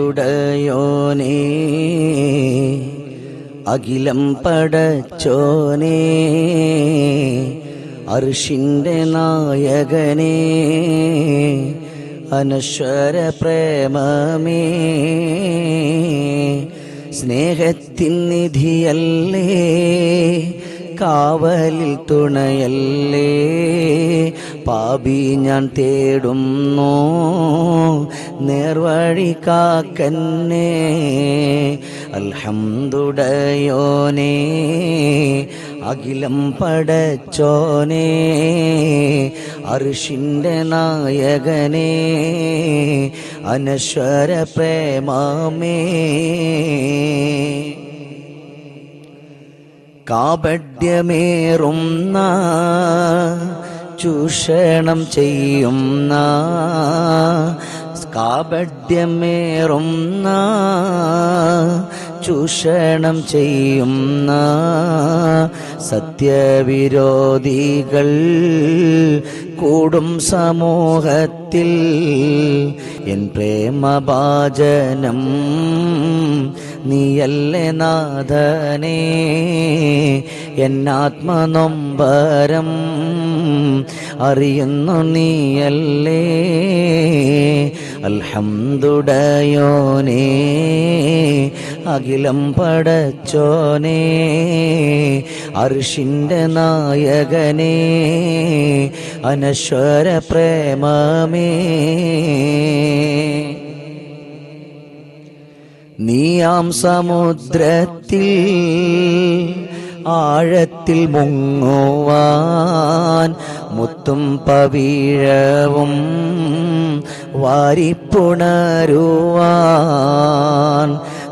അൽഹംദുടയോനേ അഖിലം പടച്ചോനേ അർഷിന്റെ നായകനേ അനശ്വര പ്രേമമേ സ്നേഹത്തിൻ നിധിയല്ലേ കാവലിൽ തുണയല്ലേ? പാപി ഞാൻ തേടുന്നു. നേർവഴി കാക്കന്നെ. അൽഹംദുടയോനേ അഖിലം പടച്ചോനേ അർഷിന്റെ നായകനേ അനശ്വര പ്രേമാമേ. കാപഡ്യമേറുന്ന ചൂഷണം ചെയ്യുന്ന കാപഡ്യമേറുന്ന ചൂഷണം ചെയ്യുന്ന സത്യവിരോധികൾ കൂടും സമൂഹത്തിൽ. എൻ പ്രേമഭാജനം നീയല്ലേ നാഥനേ? എന്നാത്മനൊമ്പരം അറിയുന്നു നീയല്ലേ? അൽഹംദുടയോനേ അഖിലം പടച്ചോനേ അർഷിന്റെ നായകനേ അനശ്വര പ്രേമമേ. നീയാം സമുദ്രത്തിൽ ആഴത്തിൽ മുങ്ങുവാൻ മുത്തും പവീഴവും വാരിപ്പുണരുവാൻ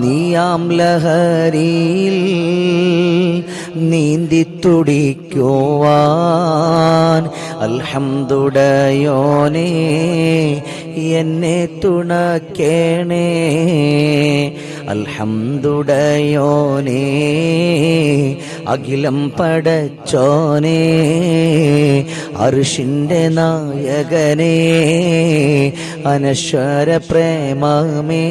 നീയാം ലഹരിയിൽ നീന്തി തുടിക്കുവാൻ അൽഹംദുടയോനേ എന്നെ തുണക്കേണേ. അൽഹംദുടയോനേ അഖിലം പടച്ചോനേ അർഷിന്റെ നായകനേ അനശ്വര പ്രേമമേ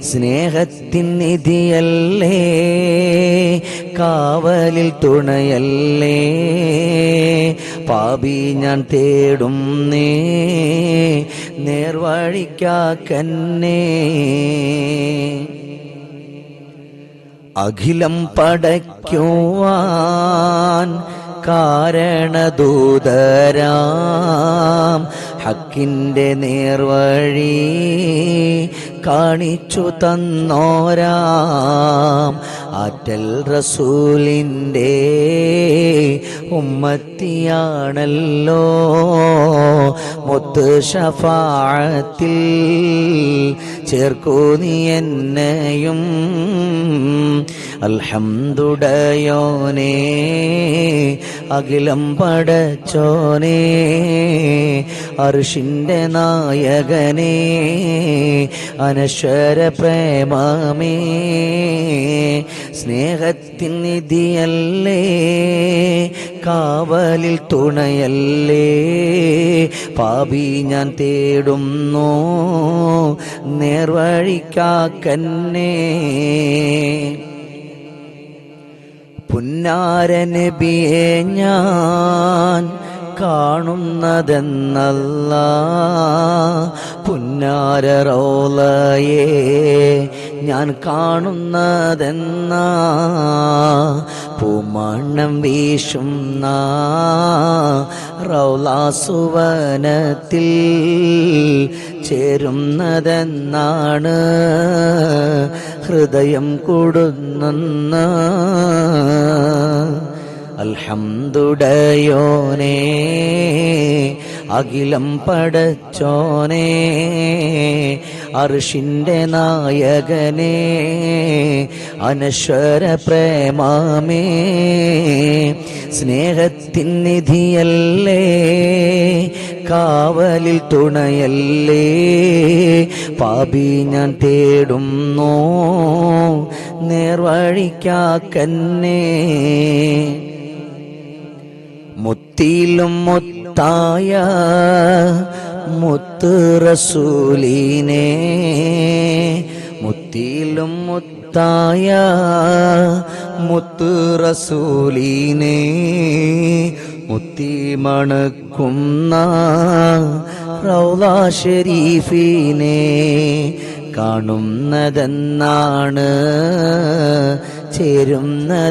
സ്നേഹത്തിൻ നിധിയല്ലേ കാവലിൽ തുണയല്ലേ പാപി ഞാൻ തേടും നേ നേർവഴിക്കാക്കന്നേ. അഖിലം പടയ്ക്കുവാൻ കാരണദൂതരാം. ഹക്കിന്റെ നേർവഴി കാണിച്ചു തന്നോരാം ആറ്റൽ റസൂലിന്റെ ഉമ്മത്തിയാണല്ലോ. മുത്ത് ഷഫാത്തിൽ ചേർക്കൂ നീ എന്നെയും അൽഹംദുടയോനേ അഖിലം പടച്ചോനേ അർഷിന്റെ നായകനേ അനശ്വര പ്രേമമേ സ്നേഹത്തിൻ നിധിയല്ലേ കാവലിൽ തുണയല്ലേ പാപി ഞാൻ തേടുന്നു നേർവഴിക്കാക്കന്നേ. പുന്നാരനബിയെ ഞാൻ കാണുന്നതെന്നല്ല. പുന്നാര റോളയെ ഞാൻ കാണുന്നതെന്ന. പൂമണ്ണം വീശുന്ന റൗലാസുവനത്തിൽ ചേരുന്നതെന്നാണ്. ഹൃദയം കൂടുന്ന അൽഹംദുടയോനേ അഖിലം പടച്ചോനേ അർഷിന്റെ നായകനേ അനശ്വര പ്രേമാമേ സ്നേഹത്തിൻ നിധിയല്ലേ കാവലിൽ തുണയല്ലേ? പാപി ഞാൻ തേടുന്നു? നേർവഴിക്കാക്കന്നെ. മുത്തിയിലും മുത്തായ മുത്ത് റസൂലീനെ. മുത്തിയിലും മുത്തായ മുത്ത് റസൂലീനെ. മുത്തി മണക്കുന്ന റൗള ഷെരീഫിനെ കാണുന്നതെന്നാണ് ചേരുന്നതെന്നാണ്.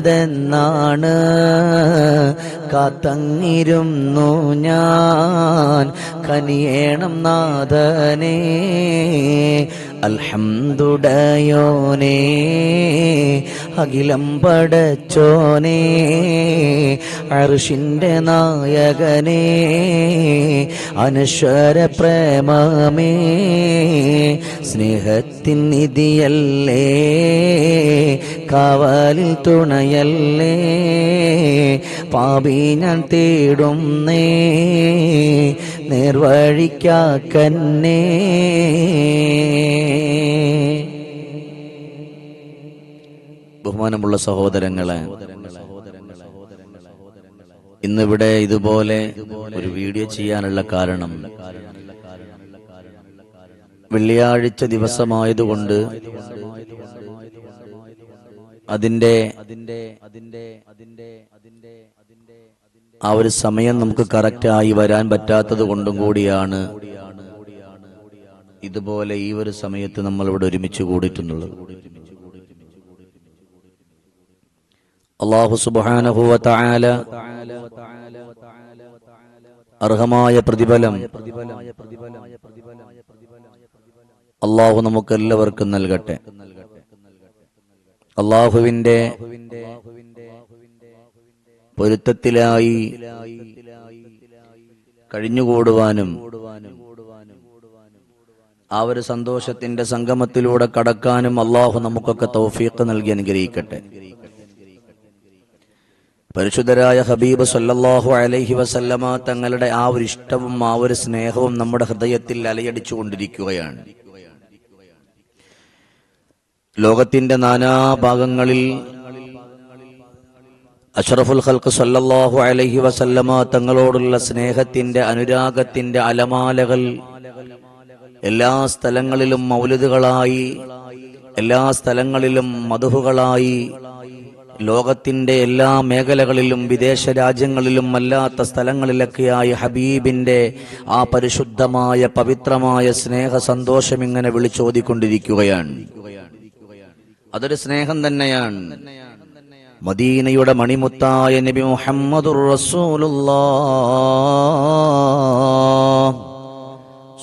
കാത്തങ്ങിരുന്നു ഞാൻ കനിയേണം നാഥനെ. അൽഹംദുടയോനേ അഖിലം പടച്ചോനേ അർഷിന്റെ നായകനേ അനശ്വര പ്രേമമേ സ്നേഹത്തിൻ നിധിയല്ലേ. കാവലിൽ തുണയല്ലേ? പാപി ഞാൻ തേടുന്നേ നേർവഴിക്കാക്കന്നേ. ബഹുമാനമുള്ള സഹോദരങ്ങളെ ഇന്നിവിടെ ഇതുപോലെ ഒരു വീഡിയോ ചെയ്യാനുള്ള കാരണം വെള്ളിയാഴ്ച ദിവസമായതുകൊണ്ട് അതിന്റെ അതിന്റെ അതിന്റെ അതിന്റെ അതിന്റെ അതിന്റെ ആ ഒരു സമയം നമുക്ക് കറക്റ്റായി വരാൻ പറ്റാത്തത് കൊണ്ടും കൂടിയാണ് ഇതുപോലെ ഈ ഒരു സമയത്ത് നമ്മൾ ഇവിടെ ഒരുമിച്ച് കൂടിയിട്ടുള്ളത്. അള്ളാഹു സുബാനഹുവ താല അർഹമായ പ്രതിഫലം അള്ളാഹു നമുക്കെല്ലാവർക്കും നൽകട്ടെ. അള്ളാഹുവിന്റെ പൊരുത്തത്തിലായി കഴിഞ്ഞുകൂടുവാനും ആ ഒരു സന്തോഷത്തിന്റെ സംഗമത്തിലൂടെ കടക്കാനും അള്ളാഹു നമുക്കൊക്കെ തൗഫീഖ് നൽകി അനുഗ്രഹിക്കട്ടെ. പരിശുദ്ധരായ ഹബീബ് സല്ലാഹു അലൈഹി വസല്ലമ തങ്ങളുടെ ആ ഒരു ഇഷ്ടവും ആ ഒരു സ്നേഹവും നമ്മുടെ ഹൃദയത്തിൽ അലയടിച്ചു കൊണ്ടിരിക്കുകയാണ് ലോകത്തിന്റെ നാനാഭാഗങ്ങളിൽ അഷറഫുൽ ഖൽക്ക് സല്ലല്ലാഹു അലൈഹി വസല്ലമ തങ്ങളോടുള്ള സ്നേഹത്തിന്റെ അനുരാഗത്തിന്റെ അലമാലകൾ എല്ലാ സ്ഥലങ്ങളിലും മൗലിദുകളായി എല്ലാ സ്ഥലങ്ങളിലും മധുഹുകളായി ലോകത്തിന്റെ എല്ലാ മേഖലകളിലും വിദേശ രാജ്യങ്ങളിലും അല്ലാത്ത സ്ഥലങ്ങളിലൊക്കെയായി ഹബീബിന്റെ ആ പരിശുദ്ധമായ പവിത്രമായ സ്നേഹ സന്തോഷം ഇങ്ങനെ വിളിച്ചോതിക്കൊണ്ടിരിക്കുകയാണ്. അതൊരു സ്നേഹം തന്നെയാണ്. മദീനയുടെ മണിമുത്തായ നബി റസൂലുള്ളാഹ്.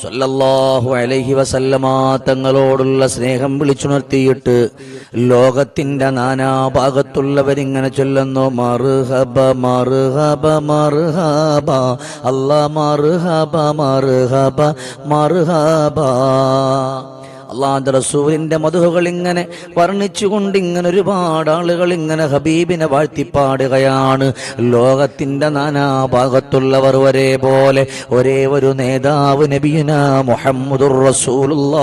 സല്ലല്ലാഹു അലൈഹി വസല്ലമ തങ്ങളോടുള്ള സ്നേഹം വിളിച്ചുണർത്തിയിട്ട് ലോകത്തിന്റെ നാനാഭാഗത്തുള്ളവരിങ്ങനെ ചൊല്ലുന്നു മറുഹബ മറുഹബ മറുഹബ അല്ലാ മറുഹബ മറുഹബ മറുഹബ അള്ളാന്റെ റസൂലിന്റെ മധുഹകൾ ഇങ്ങനെ വർണിച്ചുകൊണ്ട് ഇങ്ങനെ ഒരുപാട് ആളുകൾ ഇങ്ങനെ ഹബീബിനെ വാഴ്ത്തിപ്പാടുകയാണ്. ലോകത്തിന്റെ നാനാഭാഗത്തുള്ളവർ ഒരേ പോലെ ഒരേ ഒരു നേതാവ് നബിയുന മുഹമ്മദുർ റസൂലുള്ള.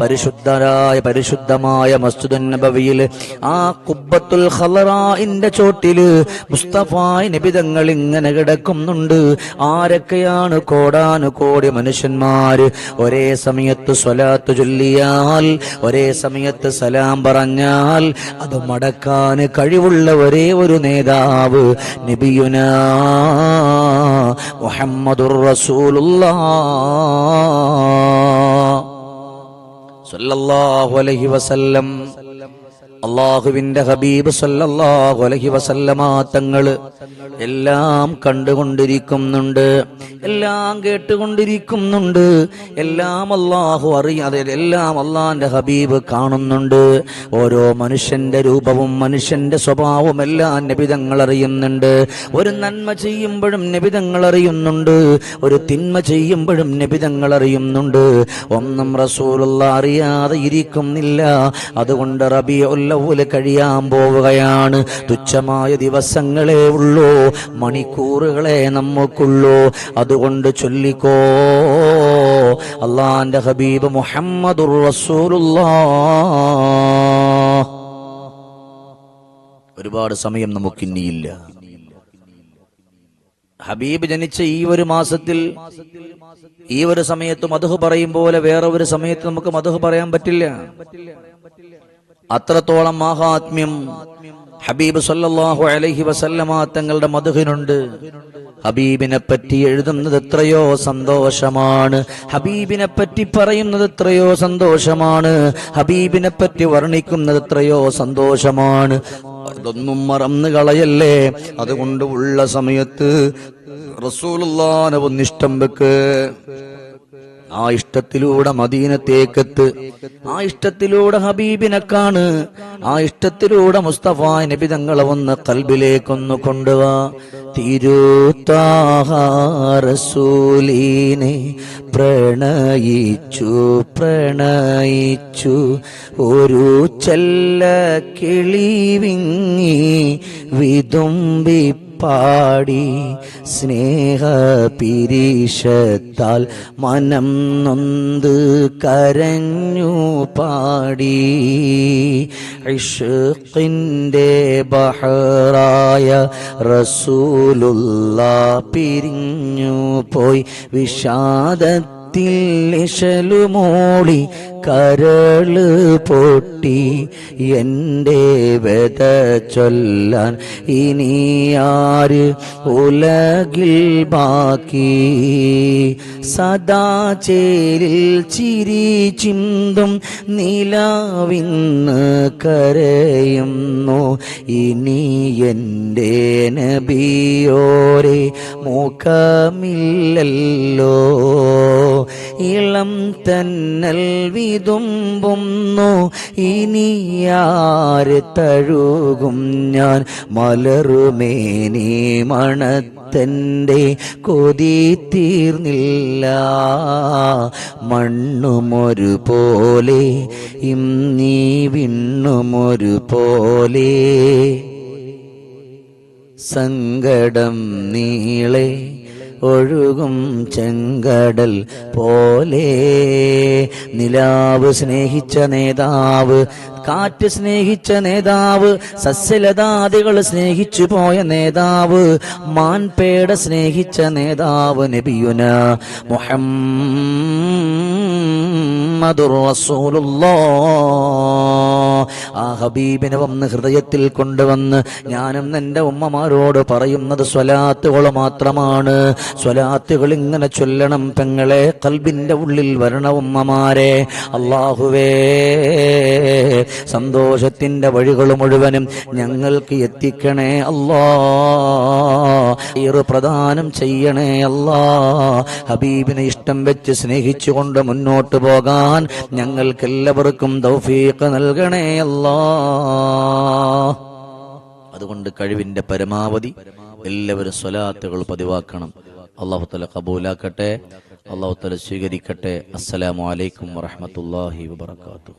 പരിശുദ്ധരായ പരിശുദ്ധമായ മസ്ജിദ് നബവിയിൽ ആ കുബ്ബത്തുൽ ഖലറായിന്റെ ചോട്ടിൽ മുസ്തഫായ് നബിതങ്ങൾ ഇങ്ങനെ കിടക്കുന്നുണ്ട്. ആരൊക്കെയാണ് കോടാനുകോടി മനുഷ്യന്മാര്? ഒരേ സമയത്ത് സ്വലാത്ത് ചൊല്ലിയാൽ ഒരേ സമയത്ത് സലാം പറഞ്ഞാൽ അത് മടക്കാൻ കഴിവുള്ള ഒരേ ഒരു നേതാവ് നബിയുന മുഹമ്മദുർ റസൂലുള്ളാഹ് സല്ലല്ലാഹു അലൈഹി വസല്ലം. അള്ളാഹുവിന്റെ ഹബീബ് സല്ലല്ലാഹു അലൈഹി വസല്ലമ എല്ലാം കണ്ടുകൊണ്ടിരിക്കുന്നുണ്ട് എല്ലാം കേട്ടുകൊണ്ടിരിക്കുന്നുണ്ട് എല്ലാം അള്ളാഹു അറിയാതെ എല്ലാം അള്ളാന്റെ ഹബീബ് കാണുന്നുണ്ട്. ഓരോ മനുഷ്യന്റെ രൂപവും മനുഷ്യന്റെ സ്വഭാവവും എല്ലാം നബിതങ്ങൾ അറിയുന്നുണ്ട്. ഒരു നന്മ ചെയ്യുമ്പോഴും നബിതങ്ങൾ അറിയുന്നുണ്ട്. ഒരു തിന്മ ചെയ്യുമ്പോഴും നബിതങ്ങൾ അറിയുന്നുണ്ട്. ഒന്നും റസൂലുള്ള അറിയാതെ ഇരിക്കുന്നില്ല. അതുകൊണ്ട് റബിയുല്ലവൽ കഴിയാൻ പോവുകയാണ്. തുച്ഛമായ ദിവസങ്ങളേ ഉള്ളൂ. മണിക്കൂറുകളെ നമുക്കുള്ളൂ അതുകൊണ്ട് ചൊല്ലിക്കോ. അള്ളാന്റെ ഹബീബ് റസൂലുള്ളാഹ് ഒരുപാട് സമയം നമുക്കിനിയില്ല. ഹബീബ് ജനിച്ച ഈ ഒരു മാസത്തിൽ ഈ ഒരു സമയത്ത് മധു പറയും പോലെ വേറെ ഒരു സമയത്ത് നമുക്ക് മധു പറയാൻ പറ്റില്ല. അത്രത്തോളം മഹാത്മ്യം ഹബീബ് സല്ലല്ലാഹു അലൈഹി വസല്ലമ തങ്ങളുടെ മധുഹിനുണ്ട്. ഹബീബിനെ പറ്റി എഴുതുന്നത് എത്രയോ സന്തോഷമാണ്. ഹബീബിനെ പറ്റി പറയുന്നത് എത്രയോ സന്തോഷമാണ്. ഹബീബിനെ പറ്റി വർണിക്കുന്നത് എത്രയോ സന്തോഷമാണ്. അതൊന്നും മറന്നു കളയല്ലേ? അതുകൊണ്ട് ഉള്ള സമയത്ത് റസൂലുള്ളാനെ ഒന്നിഷ്ടം വെക്ക്. ആ ഇഷ്ടത്തിലൂടെ മദീനത്തേക്കെത്ത് ആ ഇഷ്ടത്തിലൂടെ ഹബീബിനെ കാണ് ആ ഇഷ്ടത്തിലൂടെ മുസ്തഫ നബി തങ്ങളെ ഒന്ന് കൽബിലേക്കൊന്ന് കൊണ്ടുവാ. തിരുത്താഹാറസൂലീനെ പ്രണയിച്ചു പ്രണയിച്ചു ഒരു ചെല്ല കിളി വിങ്ങി വിതുമ്പി പാടി സ്നേഹ മനം നൊന്ത് കരഞ്ഞു പാടി. ഇഷ്കിന്റെ ബഹറായ റസൂലുള്ള പിരിഞ്ഞു പോയി വിഷാദത്തിൽ ഇശലുമോളി കരൾ പൊട്ടി എന്റെ വെത ചൊല്ലാൻ ഇനി ആര് ഉലകിൽ ബാക്കി? സദാ ചേരിൽ ചിരി ചിന്തും നിലാവിന്ന് കരയുന്നു. ഇനി എന്റെ നബിയോരെ മുഖമില്ലല്ലോ. ഇളം തന്നൽ വിതുമ്പുന്നു. ഇനിയാര് തഴുകും ഞാൻ. മലറുമേനി മണത്തന്റെ കൊതി തീർന്നില്ല. ഇന്നീ വിണ്ണുമൊരു പോലെ. സങ്കടം നീളെ ഒഴുകും ചെങ്കടൽ പോലെ. നിലാവ് സ്നേഹിച്ച നേതാവ് കാറ്റ് സ്നേഹിച്ച നേതാവ് സസ്യലതാദികൾ സ്നേഹിച്ചു പോയ നേതാവ് മാൻപേട സ്നേഹിച്ച നേതാവ് നബിയുന മുഹമ്മദ് റസൂലുള്ളാഹ് ആ ഹബീബിനെ വന്ന് ഹൃദയത്തിൽ കൊണ്ടുവന്ന് ഞാനും എന്റെ ഉമ്മമാരോട് പറയുന്നത് സ്വലാത്തുകൾ മാത്രമാണ്. സ്വലാത്തുകൾ ഇങ്ങനെ ചൊല്ലണം പെങ്ങളെ കൽബിന്റെ ഉള്ളിൽ വരണ ഉമ്മമാരെ. അള്ളാഹുവേ സന്തോഷത്തിന്റെ വഴികൾ മുഴുവനും ഞങ്ങൾക്ക് എത്തിക്കണേ അല്ലാ. ഈറ് പ്രദാനം ചെയ്യണേ അല്ലാ. ഹബീബിനെ ഇഷ്ടം വെച്ച് സ്നേഹിച്ചുകൊണ്ട് മുന്നോട്ട് പോകാൻ ഞങ്ങൾക്കെല്ലാവർക്കും തൗഫീഖ് നൽകണേ. അല്ലാ അതുകൊണ്ട് കഴിവിന്റെ പരമാവധി എല്ലാവരും സ്വലാത്തുകൾ പതിവാക്കണം. അള്ളാഹു തല കബൂലാക്കട്ടെ അള്ളാഹു തല സ്വീകരിക്കട്ടെ. അസ്സലാമു അലൈക്കും വറഹമത്തല്ലാഹി വബർക്കാത്തു